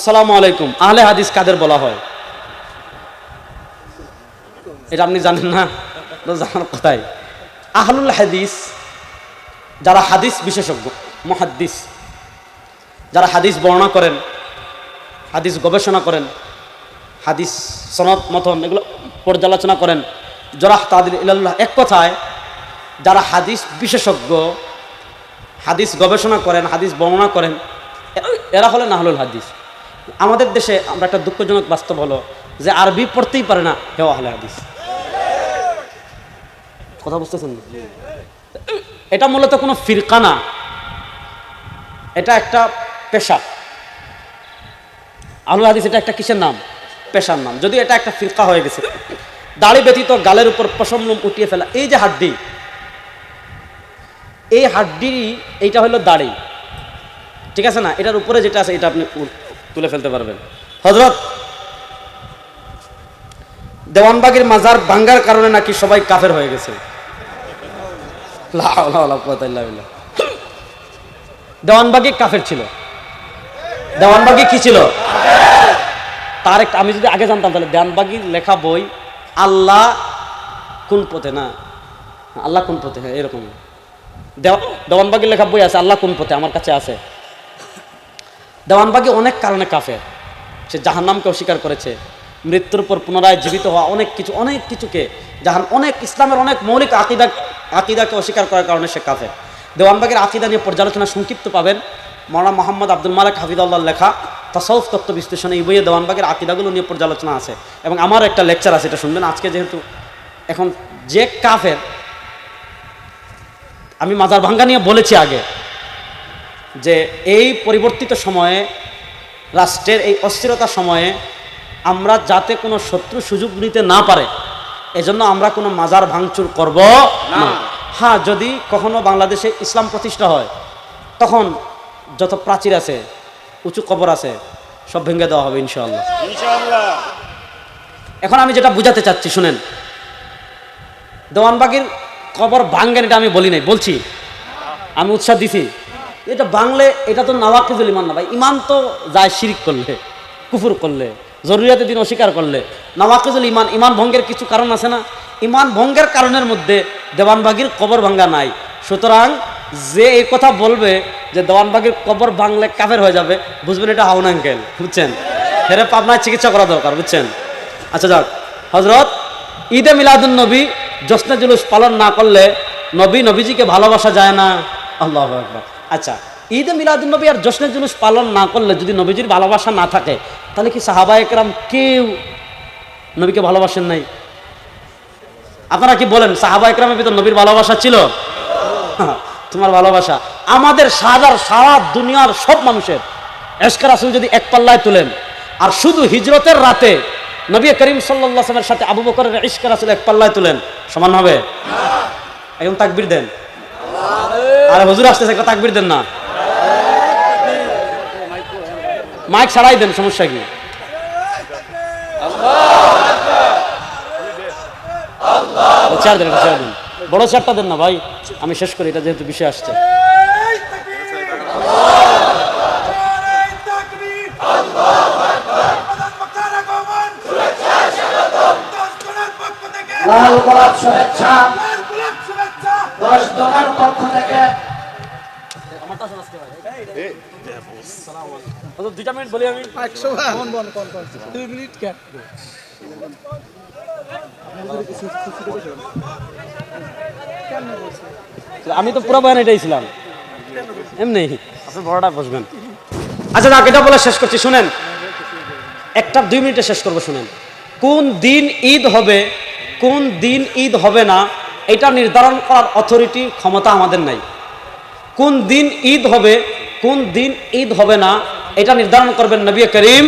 আসসালামু আলাইকুম। আহলে হাদিস কাদের বলা হয়? এটা আপনি জানেন না? জানার কথাই। আহলুল হাদিস, যারা হাদিস বিশেষজ্ঞ, মহাদ্দিস, যারা হাদিস বর্ণনা করেন, হাদিস গবেষণা করেন, হাদিস সনদ, মতন এগুলো পর্যালোচনা করেন জরাহ তাদিল ইল্লাহ এক কথায়, যারা হাদিস বিশেষজ্ঞ, হাদিস গবেষণা করেন, হাদিস বর্ণনা করেন এরা হলেন আহলুল হাদিস। আমাদের দেশে আমরা একটা দুঃখজনক বাস্তব হলো যে আরবি পড়তেই পারে না হেও আহলে হাদিস। কথা বুঝতেছেন? এটা মূলত কোনো ফিরকা না। এটা একটা পেশা। আলু হাদিস এটা একটা কিসের নাম? পেশার নাম। যদি এটা একটা ফিরকা হয়ে গেছে, দাড়ি ব্যতীত গালের উপর পশম লোম উঠিয়ে ফেলা, এই যে হাড্ডি, এই হাড্ডি এইটা হলো দাড়ি। ঠিক আছে না? এটার উপরে যেটা আছে, এটা আপনি তুলে ফেলতে পারবেন। হজরত দেওয়ানবাগের মাজার ভাঙ্গার কারণে নাকি সবাই কাফের হয়ে গেছে। দেওয়ানবাগি কাফের ছিল। দেওয়ানবাগি কি ছিল? তার একটা আমি যদি আগে জানতাম তাহলে দেওয়ানবাগির লেখা বই, আল্লাহ কোন পথে না? আল্লাহ কোন পথে? হ্যাঁ এরকম। দেওয়া- দেওয়ানবাগির লেখা বই আছে, আল্লাহ কোন পথে? আমার কাছে আছে। দেওয়ানবাগি অনেক কারণে কাফের। সে জাহান্নামকে অস্বীকার করেছে। মৃত্যুর পর পুনরায় জীবিত হওয়া অনেক কিছু, অনেক কিছুকে জাহান, অনেক ইসলামের অনেক মৌলিক আকিদা, আকিদাকে অস্বীকার করার কারণে সে কাফের। দেওয়ানবাগের আকিদা নিয়ে পর্যালোচনা সংক্ষিপ্ত পাবেন। মৌলানা মোহাম্মদ আব্দুল মালিক হাফিদুল্লাহ লেখা, তাসাউফ তত্ত্ব বিশ্লেষণে এই বইয়ে দেওয়ানবাগের আকিদাগুলো নিয়ে পর্যালোচনা আছে। এবং আমার একটা লেকচার আছে, এটা শুনবেন। আজকে যেহেতু এখন যে কাফের, আমি মাজার ভাঙ্গা নিয়ে বলেছি আগে যে এই পরিবর্তিত সময়ে রাষ্ট্রের এই অস্থিরতার সময়ে আমরা যাতে কোনো শত্রু সুযোগ নিতে না পারে এজন্য আমরা কোনো মাজার ভাঙচুর করব না। হ্যাঁ যদি কখনো বাংলাদেশে ইসলাম প্রতিষ্ঠা হয় তখন যত প্রাচীর আছে উঁচু কবর আছে সব ভেঙে দেওয়া হবে ইনশাআল্লাহ। এখন আমি যেটা বুঝাতে চাচ্ছি শুনেন। দেওয়ানবাগির কবর ভাঙ্গেন এটা আমি বলি নাই বলছি। আমি উৎসাহ দিছি। এটা বাংলে, এটা তো নাওয়াকিজুল ইমান না ভাই। ইমান তো যায় শিরিক করলে, কুফুর করলে, জরুরিয়াতের দিন অস্বীকার করলে। নাওয়াকিজুল ইমান ইমান ভঙ্গের কিছু কারণ আছে না? ইমান ভঙ্গের কারণের মধ্যে দেওয়ানবাগির কবর ভাঙ্গা নাই। সুতরাং যে এই কথা বলবে যে দেওয়ানবাগির কবর ভাঙলে কাফের হয়ে যাবে, বুঝবেন এটা হাউন আঙ্কেল, বুঝছেন? হেরে পাবনায় চিকিৎসা করা দরকার, বুঝছেন? আচ্ছা যাক হজরত ঈদে মিলাদুল নবী জশ্নে জুলুস পালন না করলে নবী নবীজিকে ভালোবাসা যায় না। আল্লাহ আকবার। আচ্ছা ঈদে মিলাদুন নবী আর জশ্নে জুলুস পালন না করলে যদি নবীজির ভালোবাসা না থাকে, তাহলে কি সাহাবা একরাম কেউ নবীকে ভালোবাসেন নাই? আপনারা কি বলেন সাহাবা একরামের ভিতর নবীর ভালোবাসা ছিল? তোমার ভালোবাসা। আমাদের সাদার সারা দুনিয়ার সব মানুষের। এসকার আসল যদি এক পাল্লায় তুলেন, আর শুধু হিজরতের রাতে নবী করিম সাল্লামের সাথে আবু বকরের ইস্কার আসল এক পাল্লায় তুলেন, সমান হবে? একদম তাকবির দেন। আরে হুজুর আসতেছে একটা তাকবির দেন না। মাইক ছাড়াই দেন সমস্যা কি? চার দেন চার দেন। বড় চারটা দেন না ভাই আমি শেষ করি এটা যেহেতু বিষয় আসছে। লাল গোলাপ শুভেচ্ছা। মিনিট বলি আমি আমি তো পুরো বয়ান এটাই ছিলাম এমনি আপনি বড়টা বসবেন আচ্ছা যাক এটা বলে শেষ করছি শুনেন একটা দুই মিনিটে শেষ করব শুনেন কোন দিন ঈদ হবে কোন দিন ঈদ হবে না এটা নির্ধারণ করার অথরিটি ক্ষমতা আমাদের নাই কোন দিন ঈদ হবে কোন দিন ঈদ হবে না, এটা নির্ধারণ করবেন নবী করিম।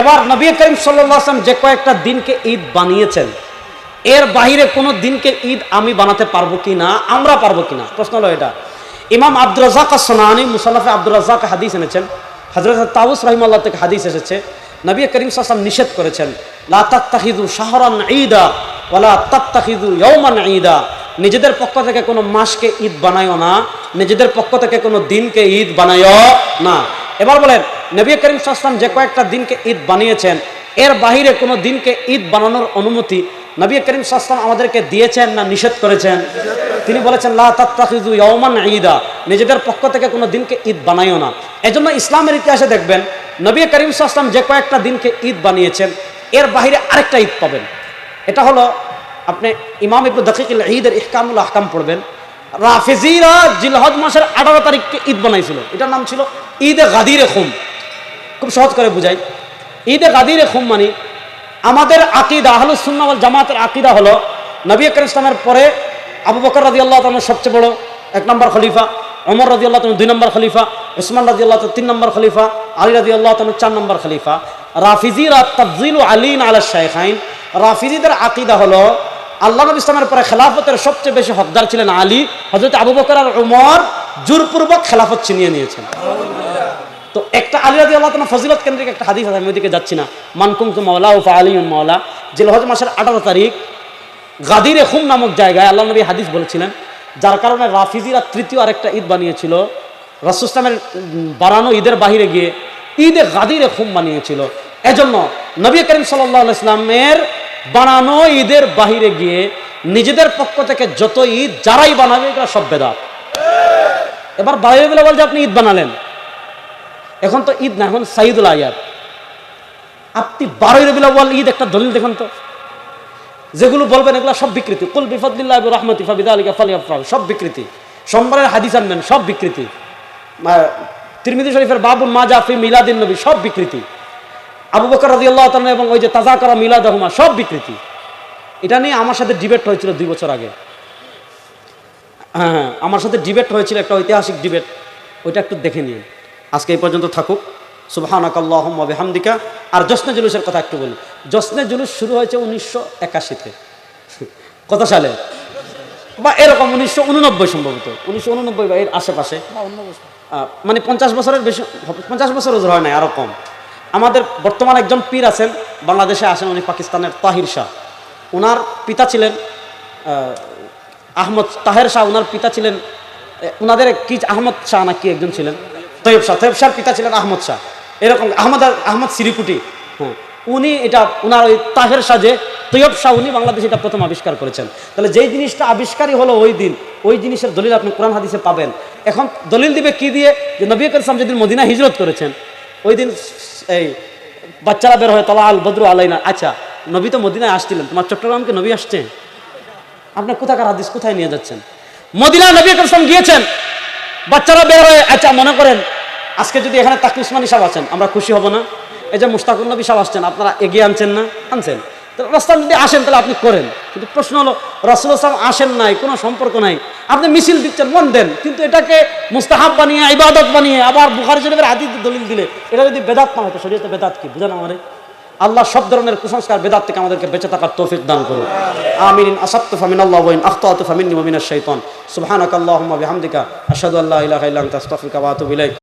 এবার নবী করিম সাল্লাম যে কয়েকটা দিনকে ঈদ বানিয়েছেন, এর বাহিরে কোনো দিনকে ঈদ আমি বানাতে পারব কি না, আমরা পারব কি না? প্রশ্ন হলো এটা। ইমাম আব্দুল রাজাক সোনানি মুসাল্লাফে আব্দুর রাজাক হাদিস এনেছেন। হজরত তাউস রহিমাল্লাহ থেকে হাদিস এসেছে। নবী করিম সাল্লাম নিষেধ করেছেন, লা শাহরান ঈদা ওয়ালা তাত্তাখিদু ইয়ৌমান ঈদা। নিজেদের পক্ষ থেকে কোনো মাসকে ঈদ বানায়ও না, নিজেদের পক্ষ থেকে কোনো দিনকে ঈদ বানায়ও না। এবার বলেন, নবী করিম সাল্লাম যে কয়েকটা দিনকে ঈদ বানিয়েছেন, এর বাহিরে কোনো দিনকে ঈদ বানানোর অনুমতি নবী করিম সাল্লাম আমাদেরকে দিয়েছেন না নিষেধ করেছেন? তিনি বলেছেন, লা তাত্তাখিযু ইয়াওমান ঈদা। নিজেদের পক্ষ থেকে কোনো দিনকে ঈদ বানাইও না। এজন্য ইসলামের ইতিহাসে দেখবেন নবী করিম সাল্লাম যে কয়েকটা দিনকে ঈদ বানিয়েছেন, এর বাহিরে আরেকটা ঈদ পাবেন। এটা হলো, আপনি ইমাম ইবনু দাকিকুল ঈদের ইহকামুল আহকাম পড়বেন। রাফিজিরা জিলহজ মাসের আঠারো তারিখকে ঈদ বানাইছিল। এটার নাম ছিল ঈদে গাদিরে খুম। খুব সহজ করে বুঝাই। ঈদে গাদিরে খুম মানে আমাদের আকিদা, আহলুস সুন্নাহ ওয়াল জামাতের আকিদা হলো, নবী করিম ইসলামের পরে আবু বকর রাদিয়াল্লাহু তাআলা সবচেয়ে বড় এক নম্বর খলিফা। ওমর রাদিয়াল্লাহু তাআলা দুই নম্বর খলিফা, উসমান রাদিয়াল্লাহু তাআলা তিন নম্বর খলিফা, আলী রাদিয়াল্লাহু তাআলা চার নম্বর খলিফা। রাফিজিরা তাফজিলু আলীন আলা শাইখাইন। রাফিজিদের আকিদা হলো, আল্লাহ নবী ইসলামের পরে খেলাফতের সবচেয়ে বেশি হকদার ছিলেন আলী। হজরত আবু বকর আর উমর জোরপূর্বক খেলাফত ছিনিয়ে নিয়েছেন। তো একটা আলী রাজি আল্লাহ তোমার ফজিলত কেন্দ্রিক একটা হাদিস আছে, আমি ওদিকে যাচ্ছি না। মানকুম তু মাওলা ওফা আলিউন মাওলা। জিলহজ মাসের আঠারো তারিখ, গাদিরে খুম নামক জায়গায় আল্লাহ নবী হাদিস বলেছিলেন যার কারণে রাফিজিরা তৃতীয় আরেকটা ঈদ বানিয়েছিল। রাসুস্তামের বানানো ঈদের বাহিরে গিয়ে ঈদে গাদিরে খুম বানিয়েছিল। এজন্য নবী করিম সাল্লাহ ইসলামের বানানো ঈদের বাহিরে গিয়ে নিজেদের পক্ষ থেকে যত ঈদ যারাই বানাবে, এগুলো সব বেদাত। এবার বাইরে বেলা বলছে আপনি ঈদ বানালেন। এখন তো ঈদ না, এখন সাইদুল আয়াত। আপনি বারোই রবিল আউয়াল ঈদ একটা দলিল দেখুন তো। যেগুলো বলবেন এগুলো সব বিকৃতি। কুল বিফাদিল্লাহ রহমতি ফাবিদা আলিকা ফালি আফরাল সব বিকৃতি। সোমবারের হাদিস আনবেন, সব বিকৃতি। তিরমিদি শরীফের বাবুল মাজা ফি মিলাদিন নবী, সব বিকৃতি। আবু বকর রাজি আল্লাহ এবং ওই যে তাজা করা মিলাদ রহমা সব বিকৃতি। এটা নিয়ে আমার সাথে ডিবেট হয়েছিল দুই বছর আগে। হ্যাঁ হ্যাঁ আমার সাথে ডিবেট হয়েছিল একটা ঐতিহাসিক ডিবেট, ওইটা একটু দেখে নিন। আজকে এই পর্যন্ত থাকুক। সুবাহানাকাল্লাহম্মা বিহামদিকা। আর জশ্নে জুলুসের কথা একটু বলি। জশ্নে জুলুস শুরু হয়েছে উনিশশো একাশিতে। কত সালে? বা এরকম উনিশশো উননব্বই সম্ভবত। উনিশশো উননব্বই বা এর আশেপাশে। মানে পঞ্চাশ বছরের বেশি পঞ্চাশ বছর ওজোর হয় না আরও কম। আমাদের বর্তমান একজন পীর আছেন বাংলাদেশে আসেন উনি পাকিস্তানের তাহির শাহ। ওনার পিতা ছিলেন আহমদ তাহের শাহ। ওনার পিতা ছিলেন ওনাদের কি আহমদ শাহ না কি একজন ছিলেন? তৈব শাহ। তৈব শাহর পিতা ছিলেন আহমদ শাহ। এরকম আহমদ আহমদ সিরিকুটি। হ্যাঁ। উনি এটা ওনার ওই তাহের সাজে, তৈয়ব শাহ উনি বাংলাদেশে এটা প্রথম আবিষ্কার করেছেন। তাহলে যেই জিনিসটা আবিষ্কারই হলো ওই দিন, ওই জিনিসের দলিল আপনি কোরআন হাদিসে পাবেন। এখন দলিল দিবে কি দিয়ে? যে নবী করিম যেদিন মদিনা হিজরত করেছেন, ওই দিন এই বাচ্চারা বের হয় তলা আল বদরু আলাইনা। আচ্ছা নবী তো মদিনায় আসছিলেন, তোমার চট্টগ্রামকে নবী আসছে? আপনি কোথাকার হাদিস, কোথায় নিয়ে যাচ্ছেন? মদিনা নবী করিম গিয়েছেন, বাচ্চারা বের হয়ে আচ্ছা মনে করেন, আজকে যদি এখানে তাকি উসমানী সাহেব আছেন, আমরা খুশি হব না? এই যে মুস্তাকুর নবী সাহেব আসছেন আপনারা এগিয়ে আনছেন না? আনছেন। রাস্তা যদি আসেন তাহলে আপনি করেন। কিন্তু প্রশ্ন হলো রাসুল আসলাম আসেন নাই, কোনো সম্পর্ক নাই। আপনি মিছিল দিচ্ছেন, মন দেন। কিন্তু এটাকে মুস্তাহাব বানিয়ে, ইবাদত বানিয়ে, আবার বুখারি শরীফের আদি দলিল দিলে, এটা যদি বেদাত না হয় তো শরীয়তে বেদাত কি? বুঝেন আমারে? আল্লাহ সব ধরনের কুসংস্কার বেদাত থেকে আমাদেরকে বেঁচে থাকার তৌফিক দান করুন। আমিন। আসাত্তু ফামিন আল্লাহ ওয়াইন আখতাতু ফামিন্নি ওয়া মিনাশ শাইতান। সুবহানাকাল্লাহুম্মা বিহামদিকা, আশহাদু আল্লা ইলাহা ইল্লা আনতা, আস্তাগফিরুকা ওয়া আতুবু ইলাইক।